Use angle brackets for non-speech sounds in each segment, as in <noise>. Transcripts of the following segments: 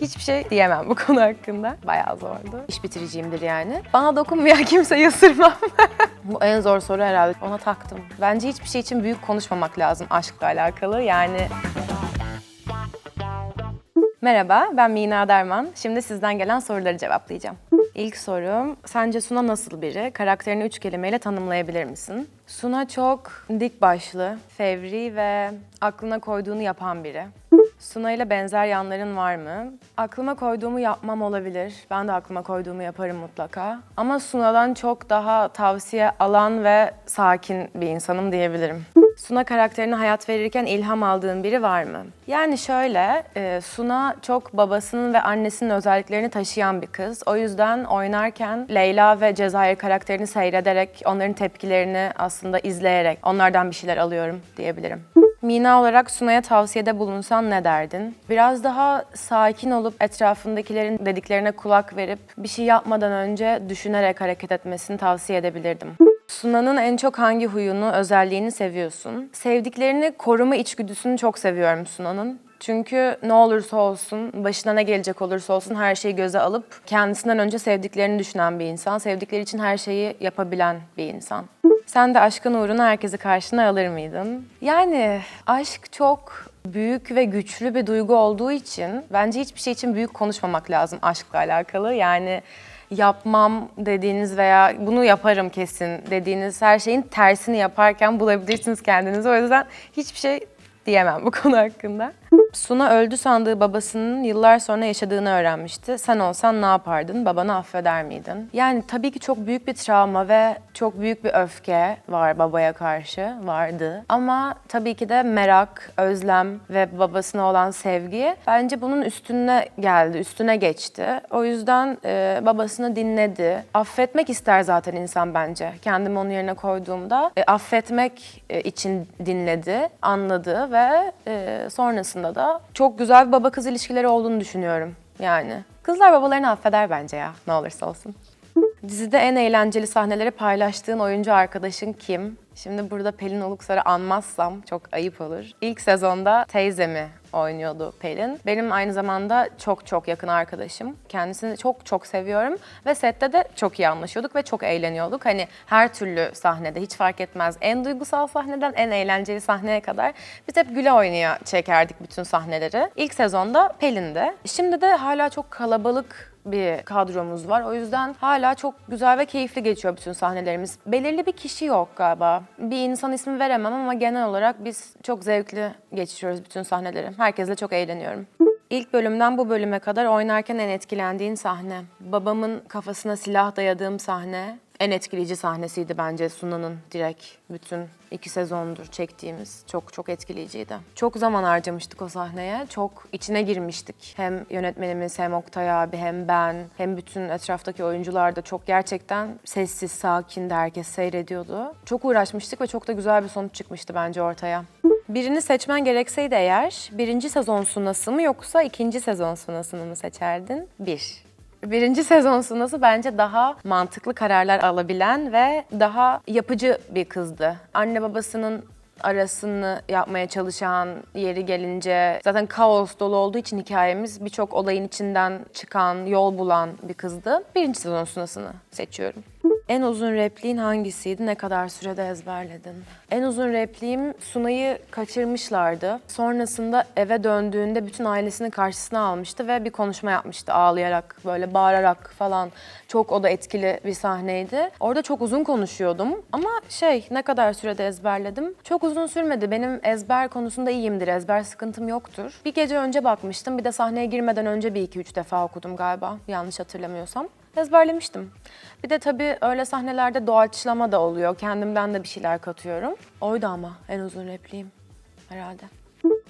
Hiçbir şey diyemem bu konu hakkında. Bayağı zordu. İş bitiriciyimdir yani. Bana dokunmayan kimseyi ısırmam. <laughs> bu en zor soru herhalde. Ona taktım. Bence hiçbir şey için büyük konuşmamak lazım aşkla alakalı. Yani Merhaba, ben Mina Derman. Şimdi sizden gelen soruları cevaplayacağım. İlk sorum, sence Suna nasıl biri? Karakterini üç kelimeyle tanımlayabilir misin? Suna çok dik başlı, fevri ve aklına koyduğunu yapan biri. Suna ile benzer yanların var mı? Aklıma koyduğumu yapmam olabilir. Ben de aklıma koyduğumu yaparım mutlaka. Ama Suna'dan çok daha tavsiye alan ve sakin bir insanım diyebilirim. Suna karakterine hayat verirken ilham aldığın biri var mı? Yani şöyle, e, Suna çok babasının ve annesinin özelliklerini taşıyan bir kız. O yüzden oynarken Leyla ve Cezayir karakterini seyrederek, onların tepkilerini aslında izleyerek onlardan bir şeyler alıyorum diyebilirim. Mina olarak Suna'ya tavsiyede bulunsan ne derdin? Biraz daha sakin olup etrafındakilerin dediklerine kulak verip bir şey yapmadan önce düşünerek hareket etmesini tavsiye edebilirdim. Suna'nın en çok hangi huyunu, özelliğini seviyorsun? Sevdiklerini koruma içgüdüsünü çok seviyorum Suna'nın. Çünkü ne olursa olsun, başına ne gelecek olursa olsun her şeyi göze alıp kendisinden önce sevdiklerini düşünen bir insan, sevdikleri için her şeyi yapabilen bir insan. Sen de aşkın uğruna herkesi karşına alır mıydın? Yani aşk çok büyük ve güçlü bir duygu olduğu için bence hiçbir şey için büyük konuşmamak lazım aşkla alakalı. Yani yapmam dediğiniz veya bunu yaparım kesin dediğiniz her şeyin tersini yaparken bulabilirsiniz kendinizi. O yüzden hiçbir şey diyemem bu konu hakkında. Suna öldü sandığı babasının yıllar sonra yaşadığını öğrenmişti. Sen olsan ne yapardın? Babanı affeder miydin? Yani tabii ki çok büyük bir travma ve çok büyük bir öfke var babaya karşı, vardı. Ama tabii ki de merak, özlem ve babasına olan sevgi bence bunun üstüne geldi, üstüne geçti. O yüzden e, babasını dinledi. Affetmek ister zaten insan bence. Kendimi onun yerine koyduğumda e, affetmek e, için dinledi, anladı ve e, sonrasında da çok güzel bir baba kız ilişkileri olduğunu düşünüyorum yani. Kızlar babalarını affeder bence ya ne olursa olsun. Dizide en eğlenceli sahneleri paylaştığın oyuncu arkadaşın kim? Şimdi burada Pelin Uluksar'ı anmazsam çok ayıp olur. İlk sezonda teyzemi oynuyordu Pelin. Benim aynı zamanda çok çok yakın arkadaşım. Kendisini çok çok seviyorum ve sette de çok iyi anlaşıyorduk ve çok eğleniyorduk. Hani her türlü sahnede hiç fark etmez. En duygusal sahneden en eğlenceli sahneye kadar biz hep güle oynaya çekerdik bütün sahneleri. İlk sezonda Pelin'de. Şimdi de hala çok kalabalık bir kadromuz var. O yüzden hala çok güzel ve keyifli geçiyor bütün sahnelerimiz. Belirli bir kişi yok galiba. Bir insan ismi veremem ama genel olarak biz çok zevkli geçiriyoruz bütün sahneleri. Herkesle çok eğleniyorum. İlk bölümden bu bölüme kadar oynarken en etkilendiğin sahne. Babamın kafasına silah dayadığım sahne. En etkileyici sahnesiydi bence Suna'nın direkt bütün iki sezondur çektiğimiz. Çok çok etkileyiciydi. Çok zaman harcamıştık o sahneye. Çok içine girmiştik. Hem yönetmenimiz hem Oktay abi hem ben hem bütün etraftaki oyuncular da çok gerçekten sessiz, sakin de herkes seyrediyordu. Çok uğraşmıştık ve çok da güzel bir sonuç çıkmıştı bence ortaya. Birini seçmen gerekseydi eğer birinci sezon sunası mı yoksa ikinci sezon sunasını mı seçerdin? Bir. Birinci sezon sunası bence daha mantıklı kararlar alabilen ve daha yapıcı bir kızdı. Anne babasının arasını yapmaya çalışan yeri gelince zaten kaos dolu olduğu için hikayemiz birçok olayın içinden çıkan, yol bulan bir kızdı. Birinci sezon sunasını seçiyorum. En uzun repliğin hangisiydi? Ne kadar sürede ezberledin? En uzun repliğim Sunay'ı kaçırmışlardı. Sonrasında eve döndüğünde bütün ailesini karşısına almıştı ve bir konuşma yapmıştı ağlayarak, böyle bağırarak falan. Çok o da etkili bir sahneydi. Orada çok uzun konuşuyordum ama şey ne kadar sürede ezberledim? Çok uzun sürmedi. Benim ezber konusunda iyiyimdir. Ezber sıkıntım yoktur. Bir gece önce bakmıştım. Bir de sahneye girmeden önce bir iki üç defa okudum galiba. Yanlış hatırlamıyorsam ezberlemiştim. Bir de tabii öyle sahnelerde doğaçlama da oluyor. Kendimden de bir şeyler katıyorum. Oydu ama en uzun repliğim herhalde.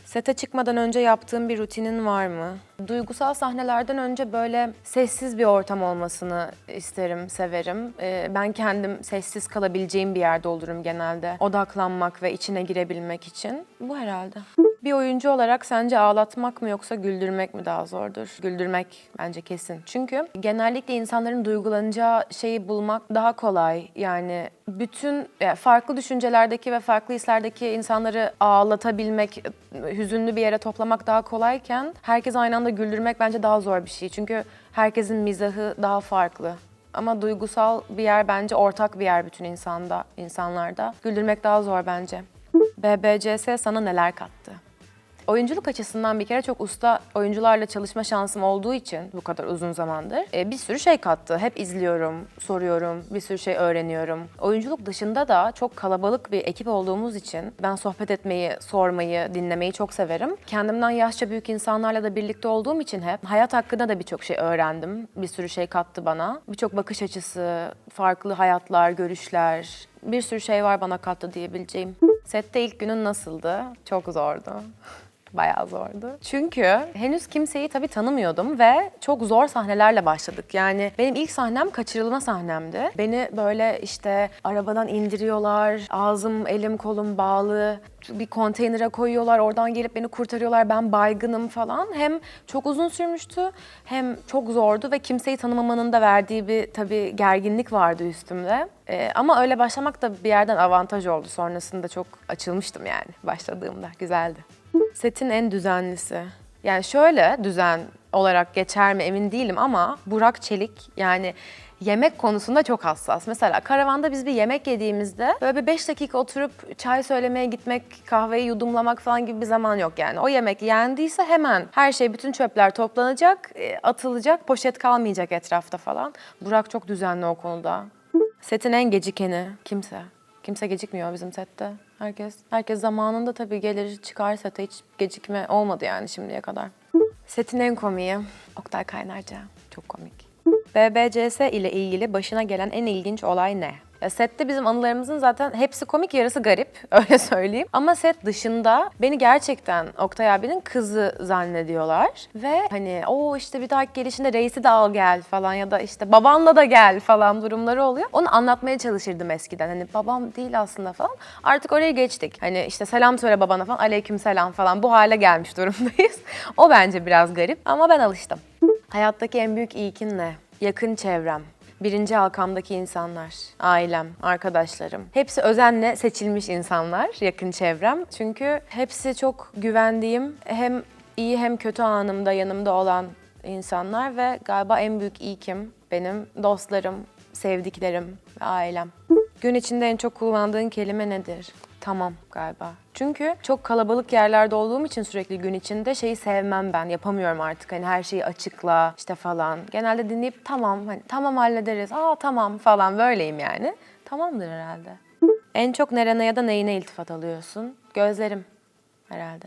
Sete çıkmadan önce yaptığın bir rutinin var mı? Duygusal sahnelerden önce böyle sessiz bir ortam olmasını isterim, severim. Ee, ben kendim sessiz kalabileceğim bir yerde olurum genelde. Odaklanmak ve içine girebilmek için. Bu herhalde. Bir oyuncu olarak sence ağlatmak mı yoksa güldürmek mi daha zordur? Güldürmek bence kesin. Çünkü genellikle insanların duygulanacağı şeyi bulmak daha kolay. Yani bütün yani farklı düşüncelerdeki ve farklı hislerdeki insanları ağlatabilmek, hüzünlü bir yere toplamak daha kolayken herkes aynı anda güldürmek bence daha zor bir şey. Çünkü herkesin mizahı daha farklı. Ama duygusal bir yer bence ortak bir yer bütün insanda, insanlarda. Güldürmek daha zor bence. BBCS sana neler kattı? Oyunculuk açısından bir kere çok usta oyuncularla çalışma şansım olduğu için bu kadar uzun zamandır e, bir sürü şey kattı. Hep izliyorum, soruyorum, bir sürü şey öğreniyorum. Oyunculuk dışında da çok kalabalık bir ekip olduğumuz için ben sohbet etmeyi, sormayı, dinlemeyi çok severim. Kendimden yaşça büyük insanlarla da birlikte olduğum için hep hayat hakkında da birçok şey öğrendim. Bir sürü şey kattı bana. Birçok bakış açısı, farklı hayatlar, görüşler, bir sürü şey var bana kattı diyebileceğim. Sette ilk günün nasıldı? Çok zordu. Bayağı zordu. Çünkü henüz kimseyi tabii tanımıyordum ve çok zor sahnelerle başladık. Yani benim ilk sahnem kaçırılma sahnemdi. Beni böyle işte arabadan indiriyorlar, ağzım, elim, kolum bağlı. Bir konteynere koyuyorlar, oradan gelip beni kurtarıyorlar. Ben baygınım falan. Hem çok uzun sürmüştü hem çok zordu ve kimseyi tanımamanın da verdiği bir tabii gerginlik vardı üstümde. Ee, ama öyle başlamak da bir yerden avantaj oldu. Sonrasında çok açılmıştım yani başladığımda. Güzeldi. Setin en düzenlisi. Yani şöyle düzen olarak geçer mi emin değilim ama Burak Çelik yani yemek konusunda çok hassas. Mesela karavanda biz bir yemek yediğimizde böyle bir 5 dakika oturup çay söylemeye gitmek, kahveyi yudumlamak falan gibi bir zaman yok yani. O yemek yendiyse hemen her şey, bütün çöpler toplanacak, e, atılacak, poşet kalmayacak etrafta falan. Burak çok düzenli o konuda. Setin en gecikeni kimse. Kimse gecikmiyor bizim sette. Herkes herkes zamanında tabii gelir çıkar sete hiç gecikme olmadı yani şimdiye kadar. Setin en komiği Oktay Kaynarca. Çok komik. BBCS ile ilgili başına gelen en ilginç olay ne? Ya sette bizim anılarımızın zaten hepsi komik, yarısı garip. <laughs> Öyle söyleyeyim. Ama set dışında beni gerçekten Oktay abinin kızı zannediyorlar. Ve hani o işte bir dahaki gelişinde reisi de al gel falan ya da işte babanla da gel falan durumları oluyor. Onu anlatmaya çalışırdım eskiden. Hani babam değil aslında falan. Artık oraya geçtik. Hani işte selam söyle babana falan, aleyküm selam falan bu hale gelmiş durumdayız. <laughs> o bence biraz garip ama ben alıştım. Hayattaki en büyük ilkin ne? Yakın çevrem. Birinci halkamdaki insanlar, ailem, arkadaşlarım. Hepsi özenle seçilmiş insanlar, yakın çevrem. Çünkü hepsi çok güvendiğim, hem iyi hem kötü anımda yanımda olan insanlar ve galiba en büyük ilkim benim dostlarım, sevdiklerim ve ailem. Gün içinde en çok kullandığın kelime nedir? Tamam galiba. Çünkü çok kalabalık yerlerde olduğum için sürekli gün içinde şeyi sevmem ben. Yapamıyorum artık hani her şeyi açıkla işte falan. Genelde dinleyip tamam hani tamam hallederiz. Aa tamam falan böyleyim yani. Tamamdır herhalde. En çok nerene ya da neyine iltifat alıyorsun? Gözlerim herhalde.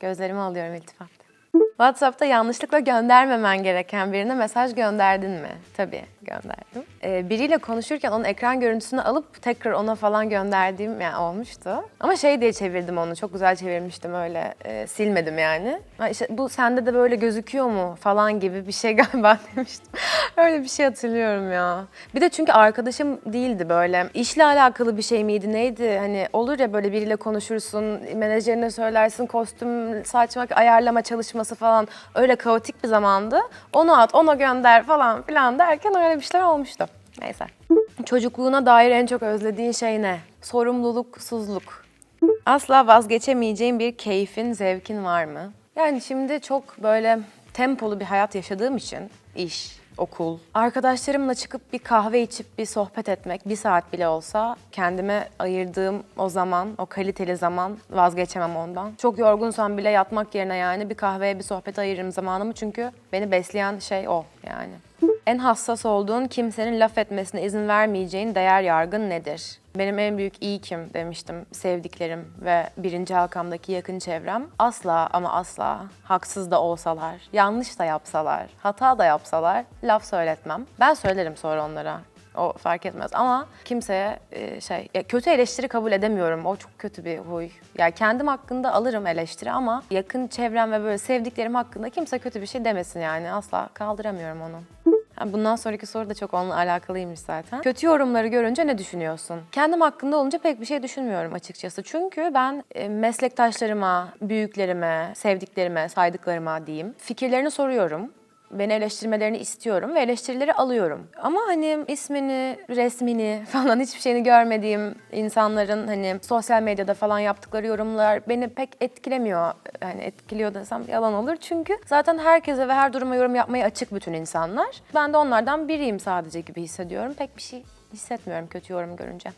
Gözlerime alıyorum iltifat. WhatsApp'ta yanlışlıkla göndermemen gereken birine mesaj gönderdin mi? Tabii gönderdim. Ee, biriyle konuşurken onun ekran görüntüsünü alıp tekrar ona falan gönderdiğim yani olmuştu. Ama şey diye çevirdim onu. Çok güzel çevirmiştim öyle. e, silmedim yani. Ha işte bu sende de böyle gözüküyor mu falan gibi bir şey <laughs> galiba demiştim. öyle bir şey hatırlıyorum ya. Bir de çünkü arkadaşım değildi böyle. İşle alakalı bir şey miydi neydi? Hani olur ya böyle biriyle konuşursun, menajerine söylersin kostüm, saç ayarlama çalışması falan. Öyle kaotik bir zamandı. Onu at, ona gönder falan filan derken öyle bir şeyler olmuştu. Neyse. Çocukluğuna dair en çok özlediğin şey ne? Sorumluluksuzluk. Asla vazgeçemeyeceğin bir keyfin, zevkin var mı? Yani şimdi çok böyle tempolu bir hayat yaşadığım için iş, okul, arkadaşlarımla çıkıp bir kahve içip bir sohbet etmek, bir saat bile olsa kendime ayırdığım o zaman, o kaliteli zaman vazgeçemem ondan. Çok yorgunsam bile yatmak yerine yani bir kahveye bir sohbet ayırırım zamanımı çünkü beni besleyen şey o yani. En hassas olduğun kimsenin laf etmesine izin vermeyeceğin değer yargın nedir? Benim en büyük iyi kim demiştim sevdiklerim ve birinci halkamdaki yakın çevrem. Asla ama asla haksız da olsalar, yanlış da yapsalar, hata da yapsalar laf söyletmem. Ben söylerim sonra onlara. O fark etmez ama kimseye e, şey kötü eleştiri kabul edemiyorum. O çok kötü bir huy. Ya kendim hakkında alırım eleştiri ama yakın çevrem ve böyle sevdiklerim hakkında kimse kötü bir şey demesin yani. Asla kaldıramıyorum onu. Bundan sonraki soru da çok onunla alakalıymış zaten. Kötü yorumları görünce ne düşünüyorsun? Kendim hakkında olunca pek bir şey düşünmüyorum açıkçası. Çünkü ben e, meslektaşlarıma, büyüklerime, sevdiklerime, saydıklarıma diyeyim fikirlerini soruyorum. Beni eleştirmelerini istiyorum ve eleştirileri alıyorum. Ama hani ismini, resmini <laughs> falan hiçbir şeyini görmediğim insanların hani sosyal medyada falan yaptıkları yorumlar beni pek etkilemiyor. Yani etkiliyor desem yalan olur. Çünkü zaten herkese ve her duruma yorum yapmaya açık bütün insanlar. Ben de onlardan biriyim sadece gibi hissediyorum. Pek bir şey hissetmiyorum kötü yorum görünce.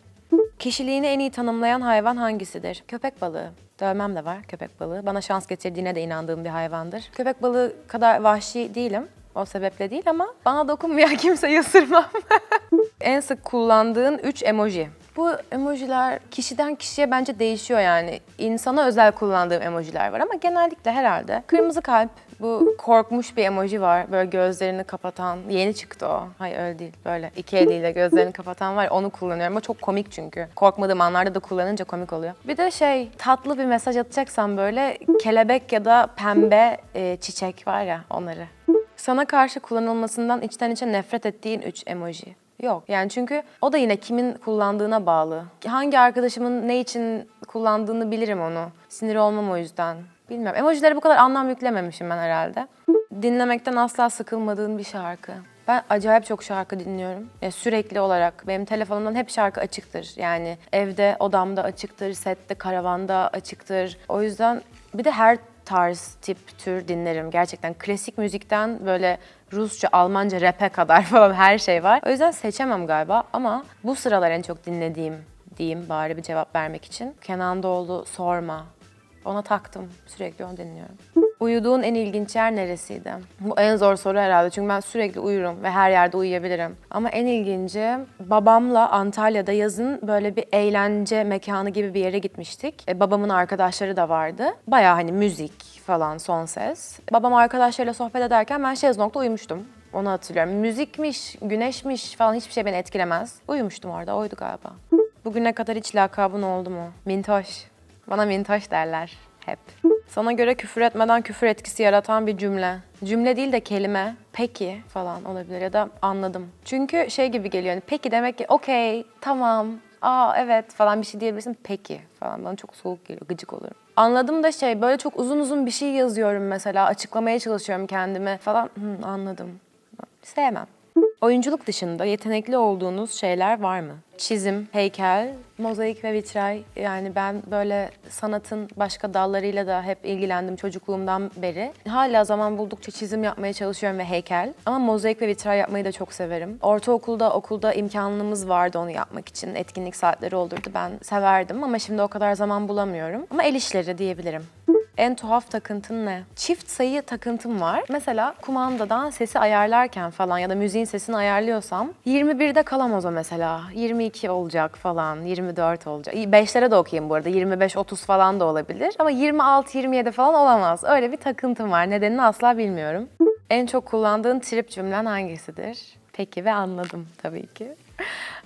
Kişiliğini en iyi tanımlayan hayvan hangisidir? Köpek balığı. Dövmem de var köpek balığı. Bana şans getirdiğine de inandığım bir hayvandır. Köpek balığı kadar vahşi değilim. O sebeple değil ama bana dokunmayan <laughs> kimseyi ısırmam. <laughs> en sık kullandığın 3 emoji. Bu emojiler kişiden kişiye bence değişiyor yani. İnsana özel kullandığım emojiler var ama genellikle herhalde kırmızı kalp, bu korkmuş bir emoji var. Böyle gözlerini kapatan. Yeni çıktı o. Hayır öyle değil. Böyle iki eliyle gözlerini kapatan var. Onu kullanıyorum ama çok komik çünkü. Korkmadığım anlarda da kullanınca komik oluyor. Bir de şey tatlı bir mesaj atacaksam böyle kelebek ya da pembe e, çiçek var ya onları. Sana karşı kullanılmasından içten içe nefret ettiğin 3 emoji. Yok. Yani çünkü o da yine kimin kullandığına bağlı. Hangi arkadaşımın ne için kullandığını bilirim onu. Sinir olmam o yüzden. Bilmiyorum. Emojilere bu kadar anlam yüklememişim ben herhalde. Dinlemekten asla sıkılmadığın bir şarkı. Ben acayip çok şarkı dinliyorum. Ya sürekli olarak. Benim telefonumdan hep şarkı açıktır. Yani evde, odamda açıktır, sette, karavanda açıktır. O yüzden bir de her tarz, tip, tür dinlerim. Gerçekten klasik müzikten böyle Rusça, Almanca, rap'e kadar <laughs> falan her şey var. O yüzden seçemem galiba ama bu sıralar en çok dinlediğim diyeyim bari bir cevap vermek için. Kenan Doğulu Sorma. Ona taktım. Sürekli onu dinliyorum. Uyuduğun en ilginç yer neresiydi? Bu en zor soru herhalde çünkü ben sürekli uyurum ve her yerde uyuyabilirim. Ama en ilginci babamla Antalya'da yazın böyle bir eğlence mekanı gibi bir yere gitmiştik. E, babamın arkadaşları da vardı. Bayağı hani müzik falan son ses. Babam arkadaşlarıyla sohbet ederken ben şezlongda uyumuştum. Onu hatırlıyorum. Müzikmiş, güneşmiş falan hiçbir şey beni etkilemez. Uyumuştum orada, oydu galiba. Bugüne kadar hiç lakabın oldu mu? Mintoş. Bana mintoş derler hep. Sana göre küfür etmeden küfür etkisi yaratan bir cümle. Cümle değil de kelime. Peki falan olabilir ya da anladım. Çünkü şey gibi geliyor hani peki demek ki okey, tamam, aa evet falan bir şey diyebilirsin. Peki falan bana çok soğuk geliyor, gıcık olurum. Anladım da şey böyle çok uzun uzun bir şey yazıyorum mesela açıklamaya çalışıyorum kendime falan. Hı, anladım. Sevmem. Oyunculuk dışında yetenekli olduğunuz şeyler var mı? Çizim, heykel, mozaik ve vitray. Yani ben böyle sanatın başka dallarıyla da hep ilgilendim çocukluğumdan beri. Hala zaman buldukça çizim yapmaya çalışıyorum ve heykel. Ama mozaik ve vitray yapmayı da çok severim. Ortaokulda, okulda imkanımız vardı onu yapmak için. Etkinlik saatleri olurdu. Ben severdim ama şimdi o kadar zaman bulamıyorum. Ama el işleri diyebilirim. En tuhaf takıntın ne? Çift sayı takıntım var. Mesela kumandadan sesi ayarlarken falan ya da müziğin sesini ayarlıyorsam 21'de kalamaz o mesela. 22 olacak falan, 24 olacak. 5'lere de okuyayım bu arada. 25-30 falan da olabilir. Ama 26-27 falan olamaz. Öyle bir takıntım var. Nedenini asla bilmiyorum. En çok kullandığın trip cümlen hangisidir? Peki ve anladım tabii ki.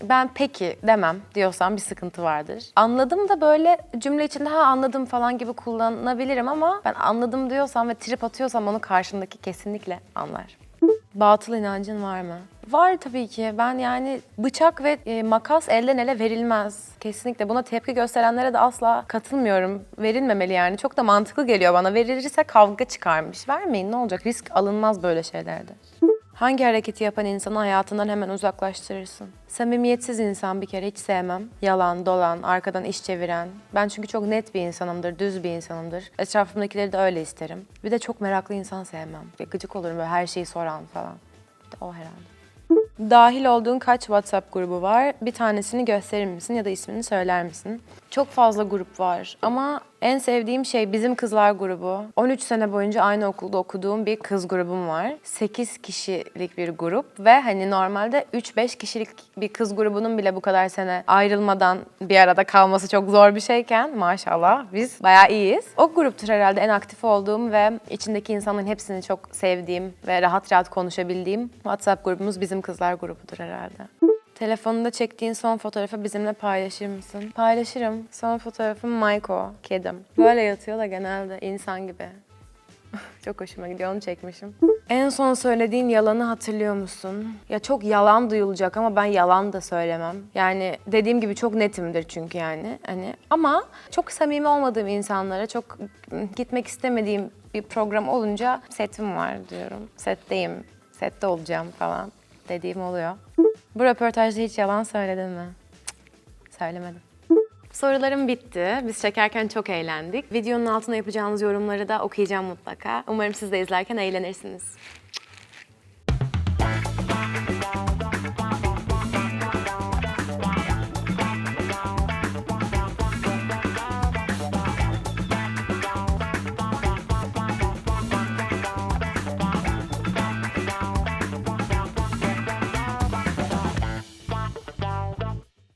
Ben peki demem diyorsam bir sıkıntı vardır. Anladım da böyle cümle içinde ha anladım falan gibi kullanabilirim ama ben anladım diyorsam ve trip atıyorsam onu karşımdaki kesinlikle anlar. Batıl inancın var mı? Var tabii ki. Ben yani bıçak ve e, makas elden ele verilmez. Kesinlikle. Buna tepki gösterenlere de asla katılmıyorum. Verilmemeli yani. Çok da mantıklı geliyor bana. Verilirse kavga çıkarmış. Vermeyin ne olacak? Risk alınmaz böyle şeylerde. Hangi hareketi yapan insanı hayatından hemen uzaklaştırırsın? Samimiyetsiz insan bir kere hiç sevmem. Yalan, dolan, arkadan iş çeviren. Ben çünkü çok net bir insanımdır, düz bir insanımdır. Etrafımdakileri de öyle isterim. Bir de çok meraklı insan sevmem. Gıcık olurum böyle her şeyi soran falan. De o herhalde. Dahil olduğun kaç WhatsApp grubu var? Bir tanesini gösterir misin ya da ismini söyler misin? Çok fazla grup var ama en sevdiğim şey bizim kızlar grubu. 13 sene boyunca aynı okulda okuduğum bir kız grubum var. 8 kişilik bir grup ve hani normalde 3-5 kişilik bir kız grubunun bile bu kadar sene ayrılmadan bir arada kalması çok zor bir şeyken maşallah biz bayağı iyiyiz. O gruptur herhalde en aktif olduğum ve içindeki insanların hepsini çok sevdiğim ve rahat rahat konuşabildiğim WhatsApp grubumuz bizim kızlar grubudur herhalde. Telefonunda çektiğin son fotoğrafı bizimle paylaşır mısın? Paylaşırım. Son fotoğrafım Maiko, kedim. Böyle yatıyor da genelde insan gibi. <laughs> Çok hoşuma gidiyor, onu çekmişim. En son söylediğin yalanı hatırlıyor musun? Ya çok yalan duyulacak ama ben yalan da söylemem. Yani dediğim gibi çok netimdir çünkü yani. Hani ama çok samimi olmadığım insanlara çok gitmek istemediğim bir program olunca setim var diyorum. Setteyim, sette olacağım falan dediğim oluyor. Bu röportajda hiç yalan söyledin mi? Söylemedim. Sorularım bitti. Biz çekerken çok eğlendik. Videonun altına yapacağınız yorumları da okuyacağım mutlaka. Umarım siz de izlerken eğlenirsiniz.